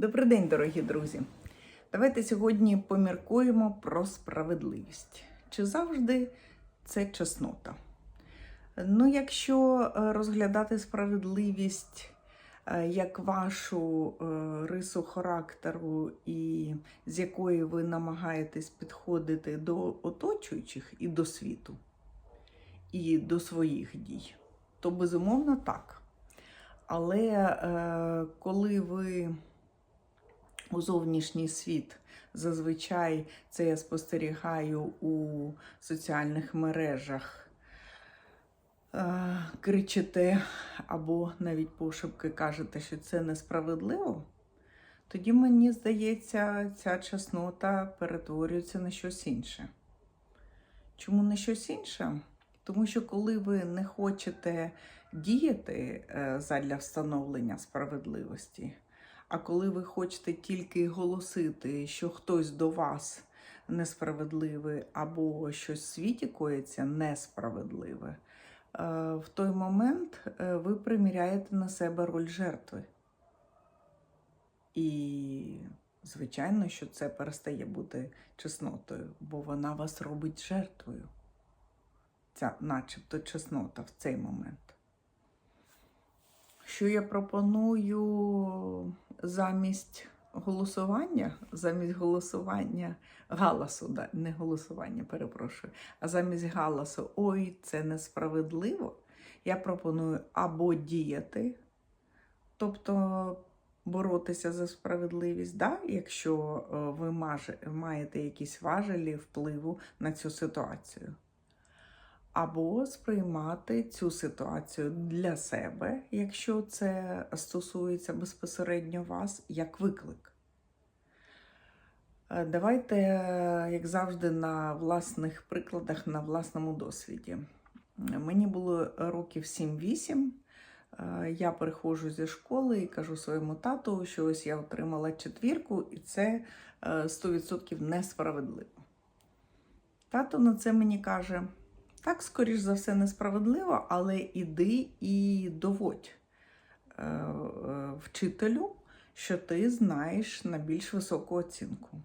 Добрий день, дорогі друзі. Давайте сьогодні поміркуємо про справедливість. Чи завжди це чеснота? Ну, якщо е, розглядати справедливість е, як вашу е, рису характеру, і з якої ви намагаєтесь підходити до оточуючих і до світу, і до своїх дій, то безумовно так. Але коли ви у зовнішній світ, зазвичай це я спостерігаю у соціальних мережах, е, кричите або навіть пошепки кажете, що це несправедливо, тоді мені здається, ця чеснота перетворюється на щось інше. Чому на щось інше? Тому що коли ви не хочете діяти е, задля встановлення справедливості, а коли ви хочете тільки голосити, що хтось до вас несправедливий або щось в світі коїться несправедливе, е, в той момент е, ви приміряєте на себе роль жертви. І, звичайно, що це перестає бути чеснотою, бо вона вас робить жертвою. Ця начебто чеснота в цей момент. Що я пропоную замість голосування, замість голосування галасу, да, не голосування, перепрошую, а замість галасу Ой, це несправедливо. Я пропоную або діяти, тобто боротися за справедливість, да? якщо е, ви маєте якісь важелі впливу на цю ситуацію або сприймати цю ситуацію для себе, якщо це стосується безпосередньо вас, як виклик. Е, Давайте, е, як завжди, на власних прикладах, на власному досвіді. Е, Мені було років 7-8. Е, Я приходжу зі школи і кажу своєму тату, що ось я отримала четвірку, і це е, 100% несправедливо. Тато на це мені каже: так, скоріш за все, несправедливо, але іди і доводь е, е, вчителю, що ти знаєш на більш високу оцінку.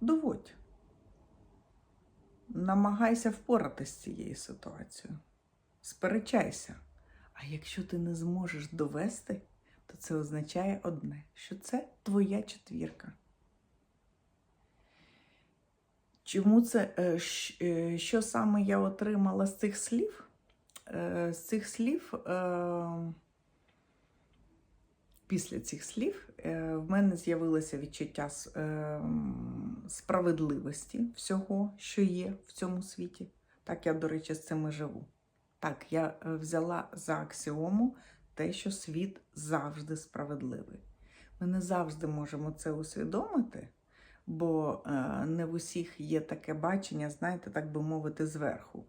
Доводь. Намагайся впоратися з цією ситуацією. Сперечайся. А якщо ти не зможеш довести, то це означає одне, що це твоя четвірка. Чому це, е, е, що саме я отримала з цих слів? Е, З цих слів, після цих слів, в мене з'явилося відчуття справедливості всього, що є в цьому світі. Так, я, до речі, з цим і живу. Так, я взяла за аксіому те, що світ завжди справедливий. Ми не завжди можемо це усвідомити, бо е, не в усіх є таке бачення, знаєте, так би мовити, зверху.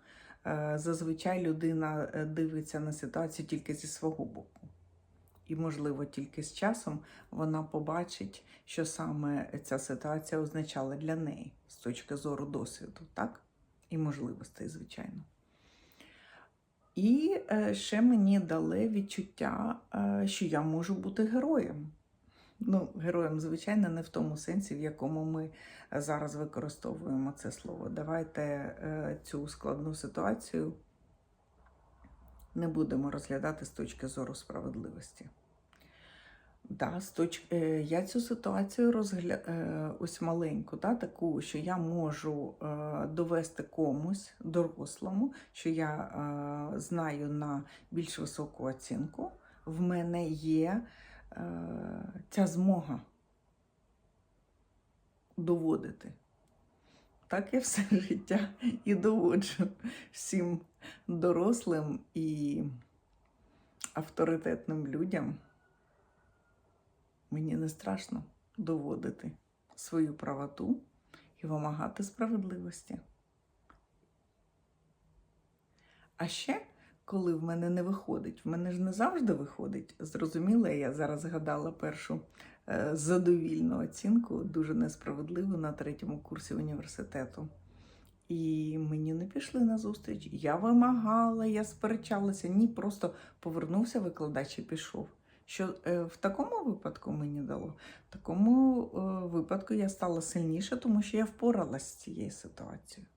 Е, Зазвичай людина е, дивиться на ситуацію тільки зі свого боку. І, можливо, тільки з часом вона побачить, що саме ця ситуація означала для неї з точки зору досвіду, так? І можливостей, звичайно. І ще мені дали відчуття, що я можу бути героєм. Ну, героєм, звичайно, не в тому сенсі, в якому ми зараз використовуємо це слово. Давайте е, цю складну ситуацію не будемо розглядати з точки зору справедливості. Да, з точ... е, Я цю ситуацію розгля... е, ось маленьку, да, таку, що я можу е, довести комусь дорослому, що я е, знаю на більш високу оцінку. В мене є е, ця змога доводити. Так я все життя і доводжу всім дорослим і авторитетним людям. Мені не страшно доводити свою правоту і вимагати справедливості. А ще, коли в мене не виходить, в мене ж не завжди виходить. Зрозуміло, я зараз згадала першу е, задовільну оцінку, дуже несправедливу на третьому курсі університету. І мені не пішли на зустріч. Я вимагала, я сперечалася. Ні, просто повернувся викладач і пішов. Що е, в такому випадку мені дало? В такому е, випадку я стала сильніше, тому що я впоралась з цією ситуацією.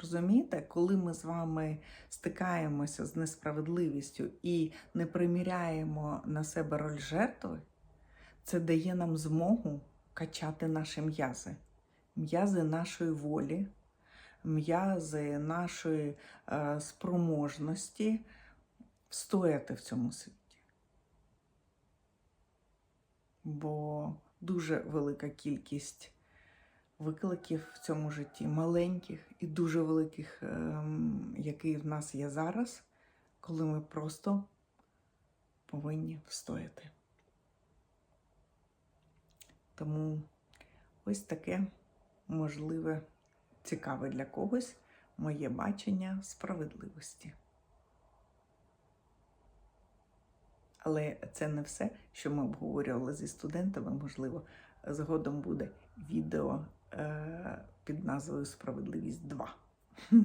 Розумієте, коли ми з вами стикаємося з несправедливістю і не приміряємо на себе роль жертви, це дає нам змогу качати наші м'язи, м'язи нашої волі, м'язи нашої е, спроможності встояти в цьому світі. Бо дуже велика кількість викликів в цьому житті, маленьких і дуже великих, ем, які в нас є зараз, коли ми просто повинні встояти. Тому ось таке можливе, цікаве для когось моє бачення справедливості. Але це не все, що ми обговорювали зі студентами. Можливо, згодом буде відео під назвою Справедливість 2.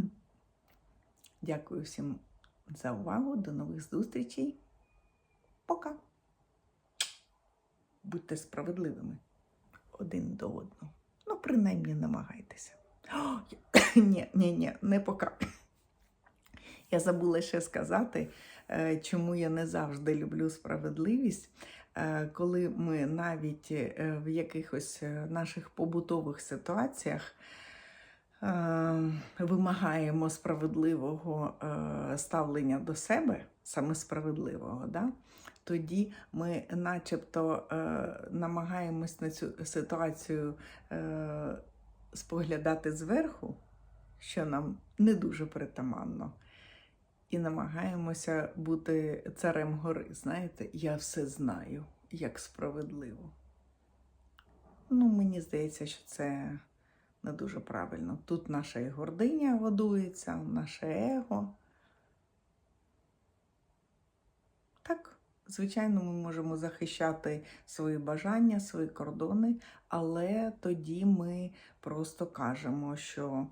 Дякую всім за увагу. До нових зустрічей. Пока. Будьте справедливими один до одного. Ну, принаймні, намагайтеся. Ні, ні, ні, не пока. Я забула ще сказати, е, чому я не завжди люблю справедливість. Е, Коли ми навіть е, в якихось наших побутових ситуаціях вимагаємо справедливого ставлення до себе, саме справедливого, да? тоді ми начебто намагаємось на цю ситуацію споглядати зверху, що нам не дуже притаманно. І намагаємося бути царем гори. Знаєте, я все знаю, як справедливо. Ну, мені здається, що це не дуже правильно. Тут наша і гординя годується, наше его. Так, звичайно, ми можемо захищати свої бажання, свої кордони, але тоді ми просто кажемо, що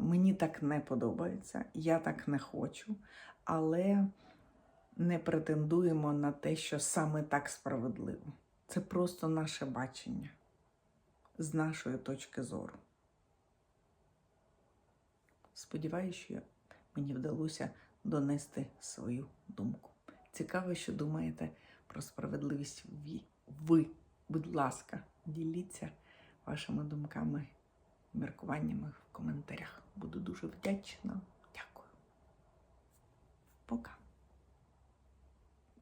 мені так не подобається, я так не хочу, але не претендуємо на те, що саме так справедливо. Це просто наше бачення з нашої точки зору. Сподіваюся, що мені вдалося донести свою думку. Цікаво, що думаєте про справедливість ви. ви. Будь ласка, діліться вашими думками, міркуваннями в коментарях. Буду дуже вдячна. Дякую. Пока.